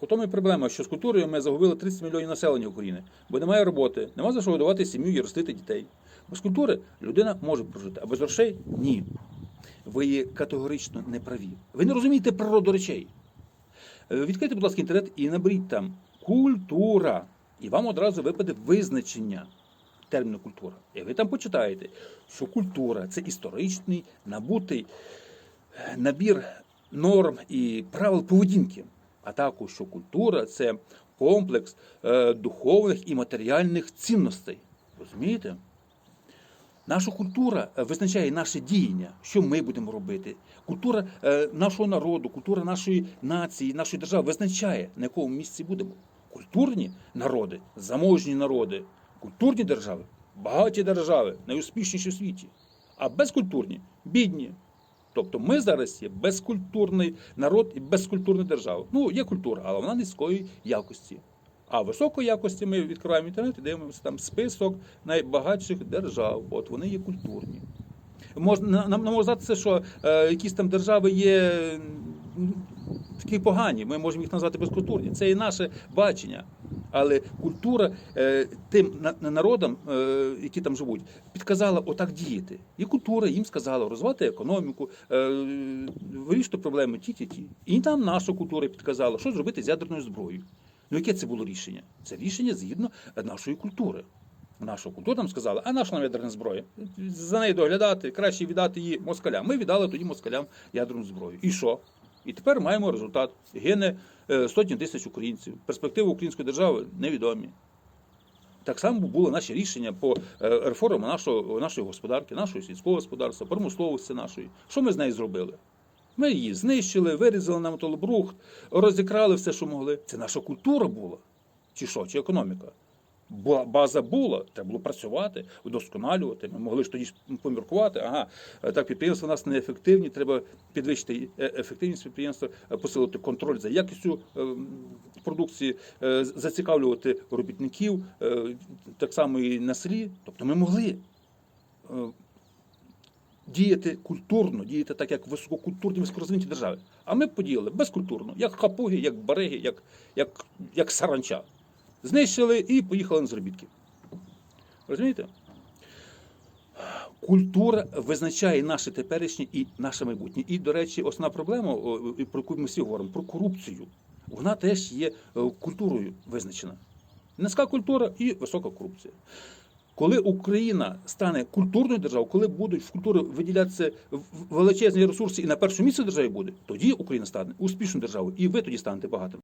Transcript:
У тому і проблема, що з культурою ми загубили 30 мільйонів населення України, бо немає роботи, нема за що годувати сім'ю і ростити дітей. Без культури людина може прожити, а без грошей ні. Ви є категорично неправі. Ви не розумієте природу речей. Е, Відкрийте, будь ласка, інтернет і наберіть там культура. І вам одразу випаде визначення терміну культура. І ви там почитаєте, що культура це історичний набутий е, набір норм і правил поведінки, а також що культура це комплекс е, духовних і матеріальних цінностей. Розумієте? Наша культура е, визначає наше діяння, що ми будемо робити. Культура е, нашого народу, культура нашої нації, нашої держави визначає, на якому місці будемо. Культурні народи, заможні народи, культурні держави, багаті держави, найуспішніші в світі. А безкультурні бідні. Тобто ми зараз є безкультурний народ і безкультурна держава. Ну, є культура, але вона низької якості. А високої якості ми відкриваємо інтернет і дивимося там список найбагатших держав. От вони є культурні. Можна нам можна здатися, що е, якісь там держави є такі погані. Ми можемо їх назвати безкультурні. Це і наше бачення. Але культура е, тим на- на- народам, е, які там живуть, підказала отак діяти. І культура їм сказала розвивати економіку, е, вирішити проблеми ті, ті, ті. І там наша культура підказала, що зробити з ядерною зброєю. Ну, яке це було рішення? Це рішення згідно нашої культури. Наша культура нам сказала, а наша нам ядерна зброя? За нею доглядати, краще віддати її москалям. Ми віддали тоді москалям ядерну зброю. І що? І тепер маємо результат. Гине е, сотні тисяч українців. Перспективи української держави невідомі. Так само було наше рішення по е, реформам нашого, нашої господарки, нашого сільського господарства, промисловості нашої. Що ми з нею зробили? Ми її знищили, вирізали на металобрухт, розікрали все, що могли. Це наша культура була. Чи що, чи економіка? База була, треба було працювати, удосконалювати. Ми могли ж тоді поміркувати. Ага, е, так підприємства у нас неефективні, треба підвищити е, ефективність підприємства, е, посилити контроль за якістю продукції, зацікавлювати робітників, так само і на селі. Тобто ми могли діяти культурно, діяти так, як висококультурні, високорозвинені держави. А ми подіяли безкультурно, як хапуги, як бариги, як, як, як саранча. Знищили і поїхали на заробітки. Розумієте? Культура визначає наше теперішнє і наше майбутнє. І, до речі, основна проблема, про яку ми всі говоримо, про корупцію. Вона теж є е, культурою визначена. Низька культура і висока корупція. Коли Україна стане культурною державою, коли будуть в культуру виділятися величезні ресурси і на першому місці державі буде, тоді Україна стане успішною державою, і ви тоді станете багатим.